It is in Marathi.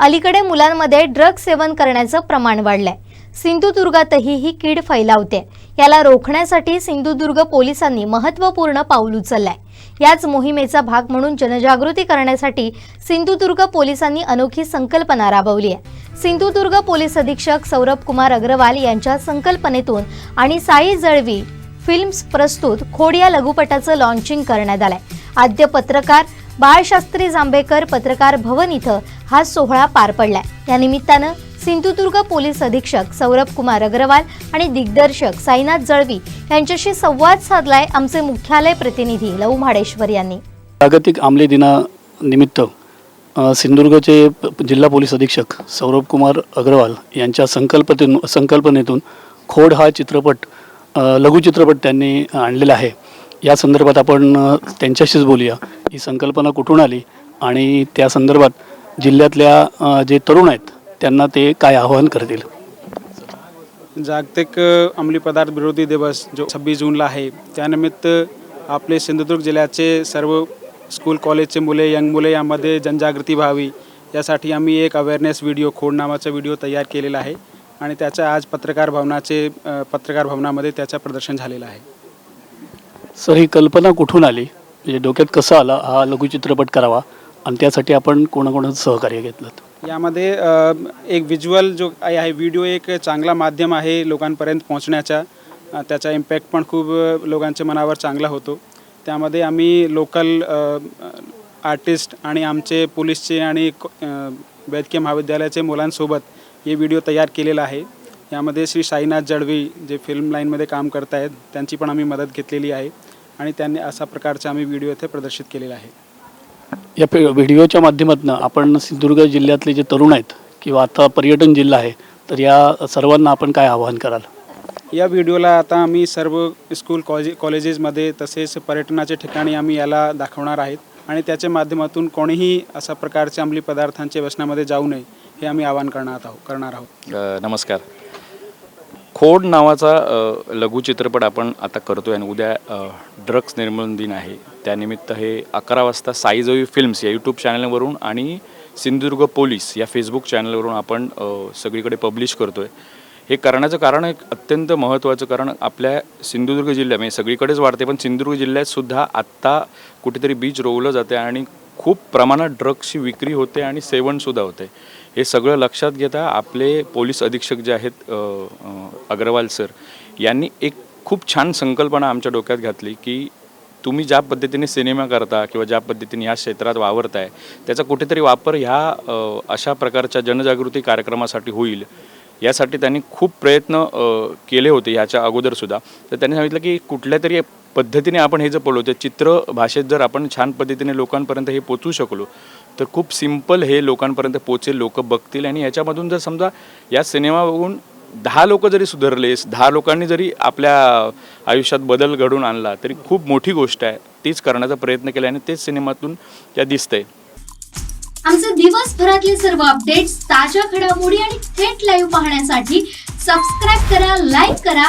अलीकडे मुलांमध्ये ड्रग सेवन करण्याचं प्रमाण वाढलंय. सिंधुदुर्गातही ही कीड फैलावते. याला रोखण्यासाठी सिंधुदुर्ग पोलिसांनी महत्त्वपूर्ण पाऊल उचललंय. याच मोहिमेचा भाग म्हणून जनजागृती करण्यासाठी सिंधुदुर्ग पोलिसांनी अनोखी संकल्पना राबवली आहे. सिंधुदुर्ग पोलीस अधीक्षक सौरभ कुमार अग्रवाल यांच्या संकल्पनेतून आणि साई जळवी फिल्म्स प्रस्तुत खोड या लघुपटाचं लॉन्चिंग करण्यात आलंय. आद्य पत्रकार बाळशास्त्री जांभेकर पत्रकार भवन इथं हा सोहळा पार पडलाय. या निमित्तानं सिंधुदुर्ग पोलीस अधीक्षक सौरभ कुमार अग्रवाल आणि दिग्दर्शक साईनाथ जळवी यांच्याशी संवाद साधलाय आमचे मुख्यालय प्रतिनिधी लव म्हाडेश्वर यांनी. जागतिक आमले दिनानिमित्त सिंधुदुर्गचे जिल्हा पोलीस अधीक्षक सौरभ कुमार अग्रवाल यांच्या संकल्पतेतून संकल्पनेतून खोड हा चित्रपट लघु लघुचित्रपट त्यांनी आणलेला आहे. या संदर्भात आपण त्यांच्याशीच बोलूया. ही संकल्पना कुठून आली? आणि त्या संदर्भात जिल्ह्यातल्या जे तरुण आहेत त्यांना ते काय आवाहन करतील? जागतिक अंमली पदार्थ विरोधी दिवस जो छब्बीस जूनला आहे त्यानिमित्त आपले सिंधुदुर्ग जिल्ह्याचे सर्व स्कूल कॉलेजचे मुले यंग मुले यामध्ये जनजागृती व्हावी यासाठी आम्ही एक अवेअरनेस व्हिडिओ खोड नावाचा व्हिडिओ तयार केलेला आहे आणि त्याचं आज पत्रकार भवनाचे पत्रकार भवनामध्ये त्याचं प्रदर्शन झालेलं आहे. सर ही कल्पना कुठून आली? म्हणजे डोक्यात कसं आला हा लघुचित्रपट करावा आणि त्यासाठी आपण कोणाकोणाचं सहकार्य घेतलं? यामध्ये एक व्हिज्युअल जो आहे व्हिडिओ एक चांगला माध्यम आहे लोकांपर्यंत पोहोचण्याचा. त्याचा इम्पॅक्ट पण खूप लोकांच्या मनावर चांगला होतो. त्यामध्ये आम्ही लोकल आर्टिस्ट आणि आमचे पोलीसचे आणि वैद्यकीय महाविद्यालयाचे मुलांसोबत हे व्हिडिओ तयार केलेला आहे. यामध्ये श्री साईनाथ जडवी जे फिल्म लाईनमध्ये काम करत आहेत त्यांची पण आम्ही मदत घेतलेली आहे. आणि त्यांनी अशा प्रकारचा आम्ही व्हिडिओ इथे प्रदर्शित केलेला आहे. या पे- व्हिडिओच्या माध्यमातून आपण सिंधुदुर्ग जिल्ह्यातले जे तरुण आहेत किंवा आता पर्यटन जिल्हा आहे तर या सर्वांना आपण काय आवाहन कराल? या व्हिडिओला आता आम्ही सर्व स्कूल कॉलेज कॉलेजेसमध्ये तसेच पर्यटनाच्या ठिकाणी आम्ही याला दाखवणार आहेत. आणि त्याच्या माध्यमातून कोणीही अशा प्रकारच्या अंमली पदार्थांच्या व्यसनामध्ये जाऊ नये हे आम्ही आवाहन करणार आहोत करणार आहोत. नमस्कार. खोड नावाचा लघुचित्रपट आपण आता करतो आहे आणि उद्या ड्रग्स निर्मूलन दिन आहे. त्यानिमित्त हे अकरा वाजता साईजोई फिल्म्स या यूट्यूब चॅनलवरून आणि सिंधुदुर्ग पोलीस या फेसबुक चॅनलवरून आपण सगळीकडे पब्लिश करतो आहे हे करण्याचं कारण एक अत्यंत महत्त्वाचं कारण आपल्या सिंधुदुर्ग जिल्ह्या म्हणजे सगळीकडेच वाढते पण सिंधुदुर्ग जिल्ह्यात सुद्धा आत्ता कुठेतरी बीच रोवलं जाते आणि खूप प्रमाणात ड्रग्सची विक्री होते आणि सेवनसुद्धा होते. हे सगळं लक्षात घेता आपले पोलीस अधीक्षक जे आहेत अग्रवाल सर यांनी एक खूप छान संकल्पना आमच्या डोक्यात घातली की तुम्ही ज्या पद्धतीने सिनेमा करता किंवा ज्या पद्धतीने ह्या क्षेत्रात वावरताय त्याचा कुठेतरी वापर ह्या अशा प्रकारच्या जनजागृती कार्यक्रमासाठी होईल. यासाठी त्यांनी खूप प्रयत्न केले होते ह्याच्या अगोदरसुद्धा तर त्यांनी सांगितलं की कुठल्या तरी पद्धतीने आपण हे जर बोलवतो चित्र भाषेत जर आपण छान पद्धतीने लोकांपर्यंत हे पोचू शकलो तर खूप सिंपल हे लोकांपर्यंत पोचेल लोक बघतील. आणि याच्यामधून जर समजा या सिनेमा बघून दहा लोक जरी सुधारलेस दहा लोकांनी जरी आपल्या आयुष्यात बदल घडून आणला तरी खूप मोठी गोष्ट आहे. तीच करण्याचा प्रयत्न केला आणि तेच सिनेमातून त्या दिसतंय. आमचे दिवसभरातले सर्व अपडेट्स ताज्या घडामोडी आणि थेट लाईव्ह पाहण्यासाठी सबस्क्राईब करा लाईक करा